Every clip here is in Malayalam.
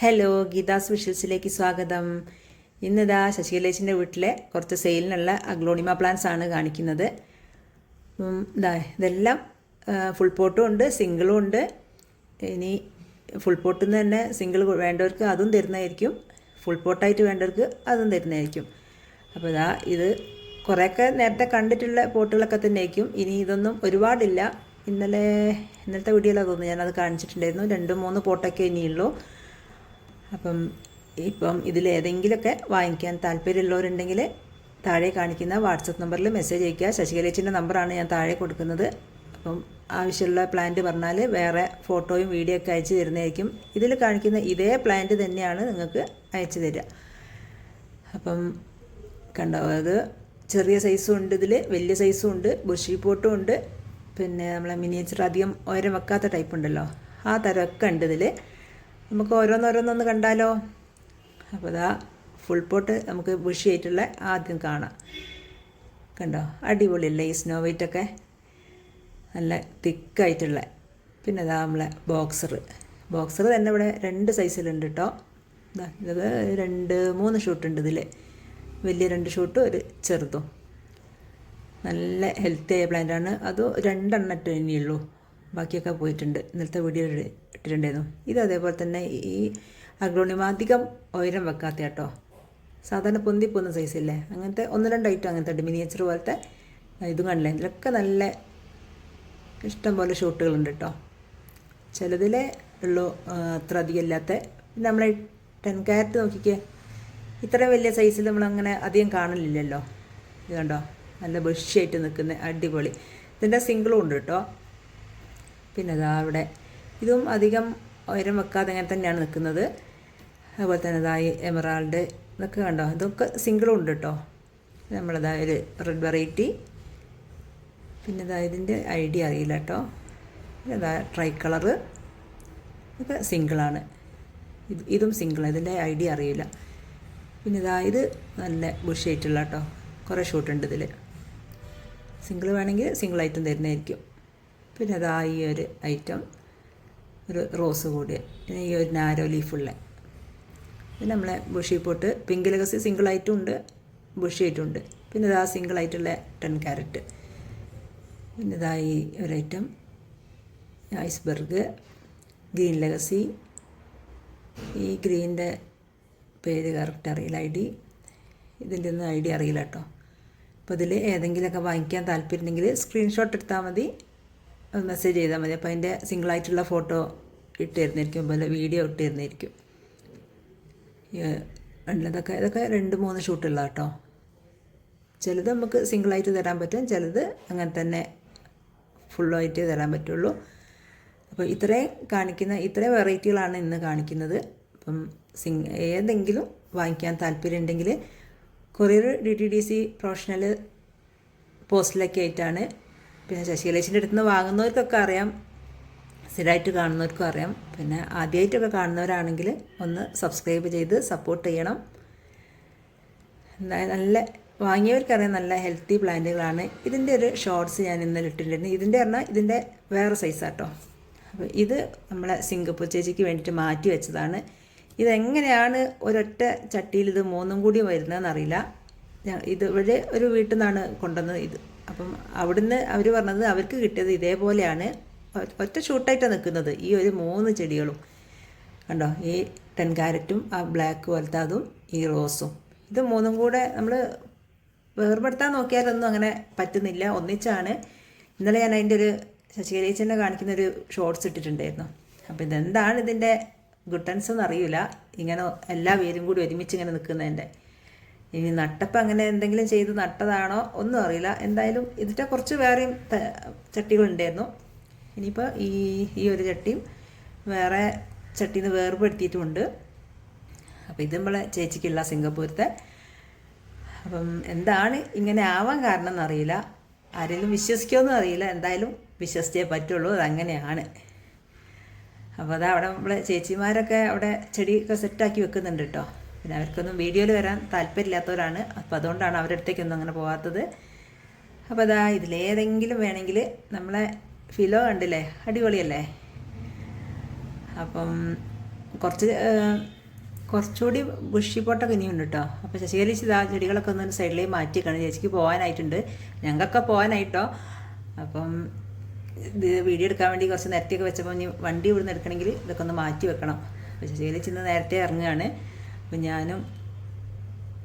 ഹലോ ഗീതാസ് വിഷൽസിലേക്ക് സ്വാഗതം. ഇന്നിതാ ശശികലേശിന്റെ വീട്ടിലെ കുറച്ച് സെയിലിനുള്ള അഗ്ലോണിമ പ്ലാന്റ്സ് ആണ് കാണിക്കുന്നത്. ഇതാ ഇതെല്ലാം ഫുൾ പോട്ടും ഉണ്ട് സിംഗിളും ഉണ്ട്. ഇനി ഫുൾ പോട്ടിൽ നിന്ന് തന്നെ സിംഗിൾ വേണ്ടവർക്ക് അതും തരുന്നതായിരിക്കും. ഫുൾ പോട്ടായിട്ട് വേണ്ടവർക്ക് അതും തരുന്നതായിരിക്കും. അപ്പോൾ ഇതാ ഇത് കുറേയൊക്കെ നേരത്തെ കണ്ടിട്ടുള്ള പോട്ടുകളൊക്കെ തന്നെ ആയിരിക്കും ഇനി ഇതൊന്നും ഒരുപാടില്ല. ഇന്നലെ ഇന്നലത്തെ വീഡിയോയിലാണ് തോന്നുന്നു ഞാനത് കാണിച്ചിട്ടുണ്ടായിരുന്നു. രണ്ട് മൂന്ന് പോട്ടൊക്കെ ഇനിയുള്ളൂ. അപ്പം ഇപ്പം ഇതിലേതെങ്കിലുമൊക്കെ വാങ്ങിക്കാൻ താല്പര്യമുള്ളവരുണ്ടെങ്കിൽ താഴെ കാണിക്കുന്ന വാട്സപ്പ് നമ്പറിൽ മെസ്സേജ് അയയ്ക്കുക. ശശികലേച്ചിന്റെ നമ്പറാണ് ഞാൻ താഴെ കൊടുക്കുന്നത്. അപ്പം ആവശ്യമുള്ള പ്ലാന്റ് പറഞ്ഞാൽ വേറെ ഫോട്ടോയും വീഡിയോ ഒക്കെ അയച്ചു തരുന്നതായിരിക്കും. ഇതിൽ കാണിക്കുന്ന ഇതേ പ്ലാന്റ് തന്നെയാണ് നിങ്ങൾക്ക് അയച്ചു തരിക. അപ്പം കണ്ടോ അത് ചെറിയ സൈസും ഉണ്ട് ഇതിൽ വലിയ സൈസും ഉണ്ട് ബുഷി പോട്ടും ഉണ്ട്. പിന്നെ നമ്മളെ മിനിയേച്ചർ അധികം ഉയരം വെക്കാത്ത ടൈപ്പ് ഉണ്ടല്ലോ. ആ തരമൊക്കെ ഉണ്ട് ഇതിൽ നമുക്ക് ഓരോന്നോരോന്നൊന്ന് കണ്ടാലോ? അപ്പോൾ ഇതാ ഫുൾ പോട്ട് നമുക്ക് ബുഷിയായിട്ടുള്ള ആദ്യം കാണാം. കണ്ടോ? അടിപൊളിയല്ലേ ഈ സ്നോ വൈറ്റൊക്കെ നല്ല തിക്കായിട്ടുള്ള. പിന്നെ ഇതാ നമ്മളെ ബോക്സർ ബോക്സർ തന്നെ ഇവിടെ രണ്ട് സൈസിലുണ്ട് കേട്ടോ ഇതാ രണ്ട് മൂന്ന് ഷൂട്ടുണ്ട് ഇതിൽ വലിയ രണ്ട് ഷൂട്ടും ഒരു ചെറുതും. നല്ല ഹെൽത്തി ആയ പ്ലാന്റാണ് അത് രണ്ടെണ്ണം ഇട്ട് തന്നെയുള്ളൂ ബാക്കിയൊക്കെ പോയിട്ടുണ്ട്. ഇന്നലത്തെ വീഡിയോ ഇട്ടിട്ടുണ്ടായിരുന്നു. ഇത് അതേപോലെ തന്നെ ഈ അഗ്രോണിമ അധികം ഉയരം വെക്കാത്ത കേട്ടോ. സാധാരണ പൊന്തി പോകുന്ന സൈസില്ലേ അങ്ങനത്തെ ഒന്ന് രണ്ട് ഐറ്റം അങ്ങനത്തെ ഉണ്ട്. മിനിയേച്ചർ പോലത്തെ ഇതും കണ്ടില്ലേ? ഇതിലൊക്കെ നല്ല ഇഷ്ടം പോലെ ഷൂട്ടുകളുണ്ട് കേട്ടോ. ചിലതിലെ ഉള്ളൂ അത്ര അധികം ഇല്ലാത്ത. പിന്നെ നമ്മളെ ടെൻ കാരറ്റ് നോക്കിക്കേ ഇത്ര വലിയ സൈസിൽ നമ്മളങ്ങനെ അധികം കാണലില്ലല്ലോ. ഇത് കണ്ടോ? നല്ല ബുഷിയായിട്ട് നിൽക്കുന്ന അടിപൊളി. ഇതിന്റെ സിംഗിളും ഉണ്ട് കേട്ടോ. പിന്നെ ഇതാ അവിടെ ഇതും അധികം ഉയരം വെക്കാതെ അങ്ങനെ തന്നെയാണ് നിൽക്കുന്നത്. അതുപോലെ തന്നെ ഇതാ എമറാൾഡ് ഇതൊക്കെ കണ്ടോ? ഇതൊക്കെ സിംഗിളും ഉണ്ട് കേട്ടോ നമ്മളിതാ ഒരു റെഡ് വെറൈറ്റി പിന്നെ ഇതാ ഇതിന്റെ ഐഡിയ അറിയില്ല കേട്ടോ പിന്നെ ഇതാ ട്രൈ കളറ് ഇതൊക്കെ സിംഗിളാണ് ഇത് ഇതും സിംഗിളാണ് ഇതിന്റെ ഐഡിയ അറിയില്ല. പിന്നെ ഇതാ ഇത് നല്ല ബുഷ് ബുഷായിട്ടുള്ള കേട്ടോ കുറേ ഷൂട്ടുണ്ട് ഇതിൽ സിംഗിൾ വേണമെങ്കിൽ സിംഗിൾ ഐറ്റം തരുന്നതായിരിക്കും. പിന്നെ അതാ ഈ ഒരു ഐറ്റം ഒരു റോസ് കൂടി. പിന്നെ ഈ ഒരു നാരോ ലീഫുള്ള പിന്നെ നമ്മളെ bushy pot. Pink legacy single ആയിട്ടും ഉണ്ട് ബുഷി ആയിട്ടും ഉണ്ട്. പിന്നെ ഇതാ സിംഗിൾ ആയിട്ടുള്ള ടെൻ ക്യാരറ്റ് പിന്നെ ഇതാ ഈ ഒരു ഐറ്റം ഐസ്ബെർഗ് ഗ്രീൻ ലെഗസി ഈ ഗ്രീന്റെ പേര് കറക്റ്റ് അറിയില്ല ഐ ഡി. ഇതിന്റെ ഒന്നും ഐ ഡി അറിയില്ല കേട്ടോ. അപ്പോൾ ഇതിൽ ഏതെങ്കിലുമൊക്കെ വാങ്ങിക്കാൻ താല്പര്യമുണ്ടെങ്കിൽ സ്ക്രീൻഷോട്ട് എടുത്താൽ മതി. മെസ്സേജ് ചെയ്താൽ മതി. അപ്പോൾ അതിന്റെ സിംഗിളായിട്ടുള്ള ഫോട്ടോ ഇട്ട് തരുന്നതായിരിക്കും അതുപോലെ വീഡിയോ ഇട്ട് തരുന്നതായിരിക്കും ഉള്ളതൊക്കെ ഇതൊക്കെ രണ്ട് മൂന്ന് ഷൂട്ടുള്ള കേട്ടോ. ചിലത് നമുക്ക് സിംഗിളായിട്ട് തരാൻ പറ്റും. ചിലത് അങ്ങനെ തന്നെ ഫുള്ളായിട്ട് തരാൻ പറ്റുള്ളൂ. അപ്പോൾ ഇത്രയും കാണിക്കുന്ന ഇത്രയും വെറൈറ്റികളാണ് ഇന്ന് കാണിക്കുന്നത്. അപ്പം സിംഗ് ഏതെങ്കിലും വാങ്ങിക്കാൻ താല്പര്യമുണ്ടെങ്കിൽ courier D T D C professional പോസ്റ്റിലൊക്കെ ആയിട്ടാണ് പിന്നെ ശശികലേശിന്റെ അടുത്ത് നിന്ന് വാങ്ങുന്നവർക്കൊക്കെ അറിയാം. സ്ഥിരമായിട്ട് കാണുന്നവർക്കും അറിയാം. പിന്നെ ആദ്യമായിട്ടൊക്കെ കാണുന്നവരാണെങ്കിൽ ഒന്ന് സബ്സ്ക്രൈബ് ചെയ്ത് സപ്പോർട്ട് ചെയ്യണം. നല്ല വാങ്ങിയവർക്കറിയാം നല്ല ഹെൽത്തി പ്ലാന്റുകളാണ്. ഇതിന്റെ ഒരു ഷോർട്സ് ഞാൻ ഇന്നലെ ഇട്ടിട്ടുണ്ട് ഇതിന്റെ പറഞ്ഞാൽ ഇതിന്റെ വേറെ സൈസാട്ടോ അപ്പോൾ ഇത് നമ്മളെ സിംഗപ്പൂർ ചേച്ചിക്ക് വേണ്ടിയിട്ട് മാറ്റി വെച്ചതാണ്. ഇതെങ്ങനെയാണ് ഒരൊറ്റ ചട്ടിയിൽ ഇത് മൂന്നും കൂടി വരുന്നതെന്ന് അറിയില്ല ഇത് ഇവിടെ ഒരു വീട്ടിൽ നിന്നാണ് കൊണ്ടുവന്നത് ഇത്. അപ്പം അവിടുന്ന് അവർ പറഞ്ഞത് അവർക്ക് കിട്ടിയത് ഇതേപോലെയാണ്. ഒറ്റ ഷൂട്ടായിട്ടാണ് നിൽക്കുന്നത് ഈ ഒരു മൂന്ന് ചെടികളും. കണ്ടോ? ഈ ടെൻ കാരറ്റും ആ ബ്ലാക്ക് പോലത്തെ അതും ഈ റോസും. ഇത് മൂന്നും കൂടെ നമ്മൾ വേർപെടുത്താൻ നോക്കിയാലൊന്നും അങ്ങനെ പറ്റുന്നില്ല. ഒന്നിച്ചാണ്. ഇന്നലെ ഞാൻ അതിന്റെ ഒരു ശശികലേച്ചനെ കാണിക്കുന്ന ഒരു ഷോർട്സ് ഇട്ടിട്ടുണ്ടായിരുന്നു. അപ്പോൾ ഇതെന്താണ് ഇതിന്റെ ഗുട്ടൻസ് എന്ന് അറിയില്ല ഇങ്ങനെ എല്ലാ പേരും കൂടി ഒരുമിച്ച് ഇങ്ങനെ നിൽക്കുന്നതിന്റെ. ഇനി നട്ടപ്പം അങ്ങനെ എന്തെങ്കിലും ചെയ്ത് നട്ടതാണോ ഒന്നും അറിയില്ല. എന്തായാലും ഇതിന്റെ കുറച്ച് വേറെയും ചട്ടികളുണ്ടായിരുന്നു. ഇനിയിപ്പോൾ ഈ ഈ ഒരു ചട്ടിയും വേറെ ചട്ടിയിൽ നിന്ന് വേർപെടുത്തിയിട്ടുമുണ്ട്. അപ്പോൾ ഇത് നമ്മളെ ചേച്ചിക്കില്ല സിംഗപ്പൂരത്തെ. അപ്പം എന്താണ് ഇങ്ങനെ ആവാൻ കാരണം എന്നറിയില്ല ആരെങ്കിലും വിശ്വസിക്കുമെന്നും അറിയില്ല. എന്തായാലും വിശ്വസിച്ചേ പറ്റുള്ളൂ. അതങ്ങനെയാണ്. അപ്പോൾ അതാ അവിടെ നമ്മളെ ചേച്ചിമാരൊക്കെ അവിടെ ചെടിയൊക്കെ സെറ്റാക്കി വെക്കുന്നുണ്ട് കേട്ടോ. പിന്നെ അവർക്കൊന്നും വീഡിയോയിൽ വരാൻ താല്പര്യമില്ലാത്തവരാണ്. അപ്പോൾ അതുകൊണ്ടാണ് അവരുടെ അടുത്തേക്കൊന്നും അങ്ങനെ പോകാത്തത്. അപ്പോൾ അതാ ഇതിലേതെങ്കിലും വേണമെങ്കിൽ നമ്മളെ ഫിലോ കണ്ടില്ലേ? അടിപൊളിയല്ലേ? അപ്പം കുറച്ച് ആ, കുറച്ചുകൂടി ബുഷിപ്പോട്ടൊക്കെ ഇനിയുണ്ട് കേട്ടോ അപ്പോൾ ശശികല ഇതാ ചെടികളൊക്കെ ഒന്ന് സൈഡിലേക്ക് മാറ്റിയേക്കാണ്. ചേച്ചിക്ക് പോകാനായിട്ടുണ്ട്. ഞങ്ങൾക്കൊക്കെ പോകാനായിട്ടോ. അപ്പം ഇത് വീഡിയോ എടുക്കാൻ വേണ്ടി കുറച്ച് നേരത്തെയൊക്കെ വെച്ചപ്പോൾ ഇനി വണ്ടി ഇവിടുന്ന് എടുക്കണമെങ്കിൽ ഇതൊക്കെ ഒന്ന് മാറ്റി വെക്കണം. അപ്പോൾ ശശികല ഇന്ന് നേരത്തെ ഇറങ്ങുകയാണ്. അപ്പം ഞാനും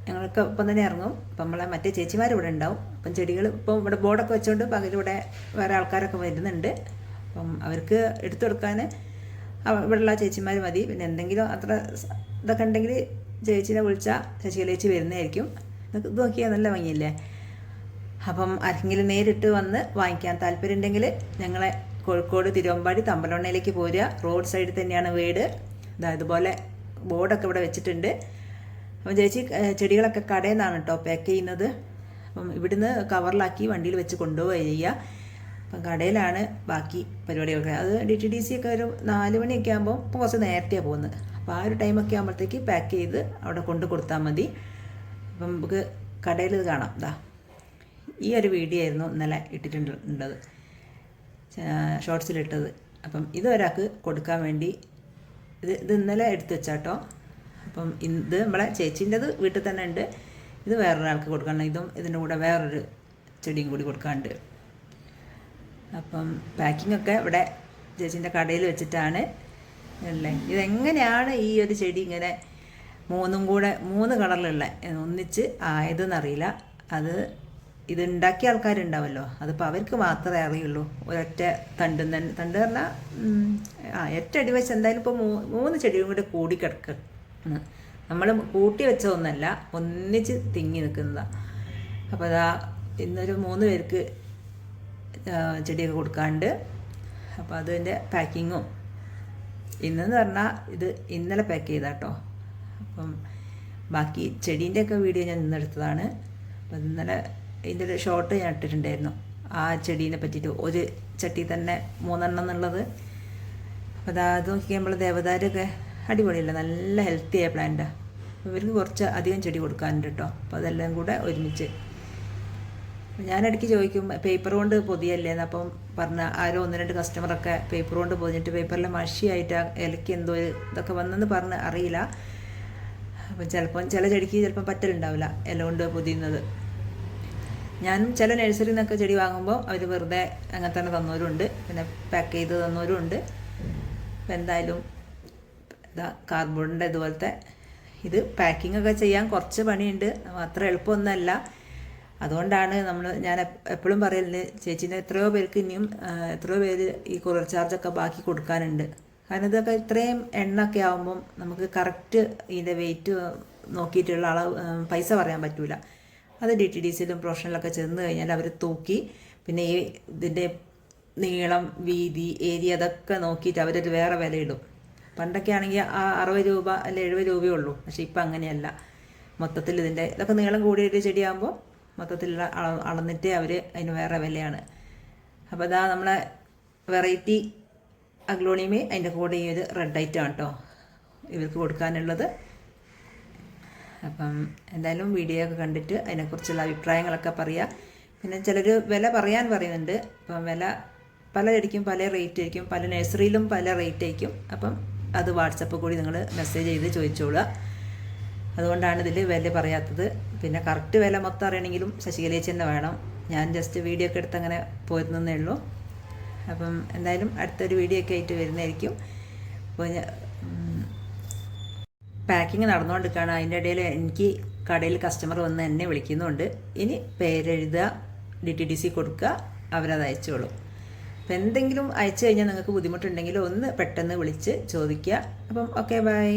ഞങ്ങൾക്ക് ഇപ്പം തന്നെ ഇറങ്ങും. അപ്പം നമ്മളെ മറ്റേ ചേച്ചിമാർ ഇവിടെ ഉണ്ടാവും. അപ്പം ചെടികൾ ഇപ്പം ഇവിടെ ബോർഡൊക്കെ വെച്ചുകൊണ്ട് പകലിവിടെ വേറെ ആൾക്കാരൊക്കെ വരുന്നുണ്ട്. അപ്പം അവർക്ക് എടുത്തു കൊടുക്കാൻ ഇവിടെ ഇവിടെയുള്ള ചേച്ചിമാർ മതി. പിന്നെ എന്തെങ്കിലും അത്ര ഇതൊക്കെ ഉണ്ടെങ്കിൽ ചേച്ചിനെ വിളിച്ചാൽ ശശികല ചേച്ചി വരുന്നതായിരിക്കും. ഇത് നോക്കിയാൽ നല്ല ഭംഗിയില്ലേ? അപ്പം ആരെങ്കിലും നേരിട്ട് വന്ന് വാങ്ങിക്കാൻ താല്പര്യം ഉണ്ടെങ്കിൽ ഞങ്ങളെ കോഴിക്കോട് തിരുവമ്പാടി തമ്പലവണ്ണയിലേക്ക് പോരുക. റോഡ് സൈഡിൽ തന്നെയാണ് വീട്. അതായത് ഇതുപോലെ ബോർഡൊക്കെ ഇവിടെ വെച്ചിട്ടുണ്ട്. അപ്പം ചേച്ചി ചെടികളൊക്കെ കടയിൽ നിന്നാണ് കേട്ടോ പാക്ക് ചെയ്യുന്നത്. അപ്പം ഇവിടുന്ന് കവറിലാക്കി വണ്ടിയിൽ വെച്ച് കൊണ്ടുപോവുക ചെയ്യുക. അപ്പം കടയിലാണ് ബാക്കി പരിപാടികളൊക്കെ. അത് ഡി ടി ഡി സി ഒക്കെ ഒരു നാല് മണിയൊക്കെ ആകുമ്പോൾ ഇപ്പോൾ കുറച്ച് നേരത്തെയാണ് പോകുന്നത്. അപ്പോൾ ആ ഒരു ടൈമൊക്കെ ആകുമ്പോഴത്തേക്ക് പാക്ക് ചെയ്ത് അവിടെ കൊണ്ടു കൊടുത്താൽ മതി. അപ്പം നമുക്ക് കടയിൽ ഇത് കാണാം. ഇതാ ഈ ഒരു വീഡിയോ ആയിരുന്നു ഇന്നലെ ഇട്ടിട്ടുണ്ടത് ഷോർട്സിലിട്ടത്. അപ്പം ഇത് ഒരാൾക്ക് കൊടുക്കാൻ വേണ്ടി ഇത് ഇത് ഇന്നലെ എടുത്ത് വെച്ചാട്ടോ. അപ്പം ഇത് നമ്മളെ ചേച്ചീന്റെത് വീട്ടിൽ തന്നെ ഉണ്ട്. ഇത് വേറൊരാൾക്ക് കൊടുക്കണം ഇതും ഇതിന്റെ കൂടെ വേറൊരു ചെടിയും കൂടി കൊടുക്കാണ്ട് അപ്പം പാക്കിംഗ് ഒക്കെ ഇവിടെ ചേച്ചീന്റെ കടയിൽ വെച്ചിട്ടാണ് ഉള്ളത് ഇതെങ്ങനെയാണ് ഈ ഒരു ചെടി ഇങ്ങനെ മൂന്നും കൂടെ മൂന്ന് കളറിലുള്ള ഒന്നിച്ച് ആയതെന്നറിയില്ല. അത് ഇത് ഉണ്ടാക്കിയ ആൾക്കാരുണ്ടാവല്ലോ. അതിപ്പോൾ അവർക്ക് മാത്രമേ അറിയുള്ളൂ. ഒരൊറ്റ തണ്ട് തണ്ട് പറഞ്ഞാൽ ആ ഒറ്റ അടി വെച്ച് എന്തായാലും ഇപ്പോൾ മൂന്ന് ചെടിയും കൂടെ കൂടി കിടക്ക നമ്മൾ കൂട്ടി വെച്ചതൊന്നല്ല ഒന്നിച്ച് തിങ്ങി നിൽക്കുന്നതാണ് അപ്പോൾ അതാ ഇന്നൊരു മൂന്ന് പേർക്ക് ചെടിയൊക്കെ കൊടുക്കാണ്ട്. അപ്പോൾ അതിന്റെ പാക്കിങ്ങും. ഇന്നെന്ന് പറഞ്ഞാൽ ഇത് ഇന്നലെ പാക്ക് ചെയ്താട്ടോ. അപ്പം ബാക്കി ചെടീന്റെയൊക്കെ വീഡിയോ ഞാൻ ഇന്നെടുത്തതാണ് അപ്പം ഇന്നലെ ഇതിന്റെ ഒരു ഷോർട്ട് ഞാൻ ഇട്ടിട്ടുണ്ടായിരുന്നു. ആ ചെടീനെ പറ്റിയിട്ട് ഒരു ചട്ടി തന്നെ മൂന്നെണ്ണം എന്നുള്ളത്. അപ്പോൾ അതാ അത് നമ്മൾ ദേവദാരൊക്കെ അടിപൊളിയല്ല? നല്ല ഹെൽത്തി ആയ പ്ലാന്റാണ് ഇവർക്ക് കുറച്ച് അധികം ചെടി കൊടുക്കാനുണ്ട് കേട്ടോ. അപ്പോൾ അതെല്ലാം കൂടെ ഒരുമിച്ച്. ഞാനിടയ്ക്ക് ചോദിക്കും പേപ്പർ കൊണ്ട് പൊതിയല്ലേ? എന്നപ്പം പറഞ്ഞ ആരോ ഒന്ന് രണ്ട് കസ്റ്റമറൊക്കെ പേപ്പർ കൊണ്ട് പൊതിഞ്ഞിട്ട് പേപ്പറിൽ മഷിയായിട്ട് ഇലയ്ക്ക് എന്തോ ഇതൊക്കെ വന്നെന്ന് പറഞ്ഞ് അറിയില്ല. അപ്പം ചിലപ്പം ചില ചെടിക്ക് ചിലപ്പം പറ്റലുണ്ടാവില്ല ഇല കൊണ്ട് പൊതിയുന്നത്. ഞാനും ചില നഴ്സറിയിൽ നിന്നൊക്കെ ചെടി വാങ്ങുമ്പോൾ അവർ വെറുതെ അങ്ങനെ തന്നെ തന്നവരുണ്ട്. പിന്നെ പാക്ക് ചെയ്ത് തന്നവരുണ്ട്. അപ്പം എന്തായാലും ഇതാ കാർഡ്ബോർഡിന്റെ ഇതുപോലത്തെ ഇത് പാക്കിംഗ് ഒക്കെ ചെയ്യാൻ കുറച്ച് പണിയുണ്ട്. അത്ര എളുപ്പമൊന്നുമല്ല അതുകൊണ്ടാണ് നമ്മൾ ഞാൻ എപ്പോഴും പറയലുണ്ട് ചേച്ചീന്റെ എത്രയോ പേർക്ക് ഇനിയും എത്രയോ പേര് ഈ കുറർ ചാർജൊക്കെ ബാക്കി കൊടുക്കാനുണ്ട്. കാരണം ഇതൊക്കെ ഇത്രയും എണ്ണൊക്കെ ആകുമ്പം നമുക്ക് കറക്റ്റ് ഇതിന്റെ വെയിറ്റ് നോക്കിയിട്ടുള്ള അളവ് പൈസ പറയാൻ പറ്റൂല. അത് ഡി ടി ഡി സിയിലും പ്രൊഫഷണലൊക്കെ ചെന്ന് കഴിഞ്ഞാൽ അവർ തൂക്കി പിന്നെ ഈ ഇതിന്റെ നീളം വീതി ഏരിയ അതൊക്കെ നോക്കിയിട്ട് അവരൊരു വേറെ വിലയിടും. പണ്ടൊക്കെ ആണെങ്കിൽ ആ അറുപത് രൂപ അല്ല എഴുപത് രൂപയേ ഉള്ളൂ. പക്ഷേ ഇപ്പം അങ്ങനെയല്ല. മൊത്തത്തിൽ ഇതിന്റെ ഇതൊക്കെ നീളം കൂടിയൊരു ചെടിയാകുമ്പോൾ മൊത്തത്തിലുള്ള അള അളന്നിട്ട് അവർ അതിന് വേറെ വിലയാണ്. അപ്പോൾ അതാ നമ്മളെ വെറൈറ്റി അഗ്ലോണിയമേ അതിന്റെ കൂടെ ഈ ഒരു റെഡ് ഐറ്റം കേട്ടോ ഇവർക്ക് കൊടുക്കാനുള്ളത്. അപ്പം എന്തായാലും വീഡിയോ ഒക്കെ കണ്ടിട്ട് അതിനെക്കുറിച്ചുള്ള അഭിപ്രായങ്ങളൊക്കെ പറയുക പിന്നെ ചിലർ വില പറയാൻ പറയുന്നുണ്ട്. അപ്പം വില പലയടിക്കും പല റേറ്റ് ആയിരിക്കും. പല നഴ്സറിയിലും പല റേറ്റ് ആയിരിക്കും. അപ്പം അത് വാട്സപ്പ് കൂടി നിങ്ങൾ മെസ്സേജ് ചെയ്ത് ചോദിച്ചോളുക. അതുകൊണ്ടാണ് ഇതിൽ വില പറയാത്തത്. പിന്നെ കറക്റ്റ് വില മൊത്തം അറിയണമെങ്കിലും ശശികലേച്ചി തന്നെ വേണം. ഞാൻ ജസ്റ്റ് വീഡിയോ ഒക്കെ എടുത്ത് അങ്ങനെ പോയിരുന്നേ ഉള്ളൂ. അപ്പം എന്തായാലും അടുത്തൊരു വീഡിയോ ഒക്കെ ആയിട്ട് വരുന്നതായിരിക്കും. അപ്പോൾ പാക്കിങ് നടന്നുകൊണ്ടിരിക്കുകയാണ്. അതിന്റെ ഇടയിൽ എനിക്ക് കടയിൽ കസ്റ്റമർ വന്ന് എന്നെ വിളിക്കുന്നുണ്ട്. ഇനി പേരെഴുതുക ഡി ടി ഡി സി കൊടുക്കുക അവരത് അയച്ചോളും. അപ്പം എന്തെങ്കിലും അയച്ചു കഴിഞ്ഞാൽ നിങ്ങൾക്ക് ബുദ്ധിമുട്ടുണ്ടെങ്കിൽ ഒന്ന് പെട്ടെന്ന് വിളിച്ച് ചോദിക്കുക. അപ്പം ഓക്കെ ബൈ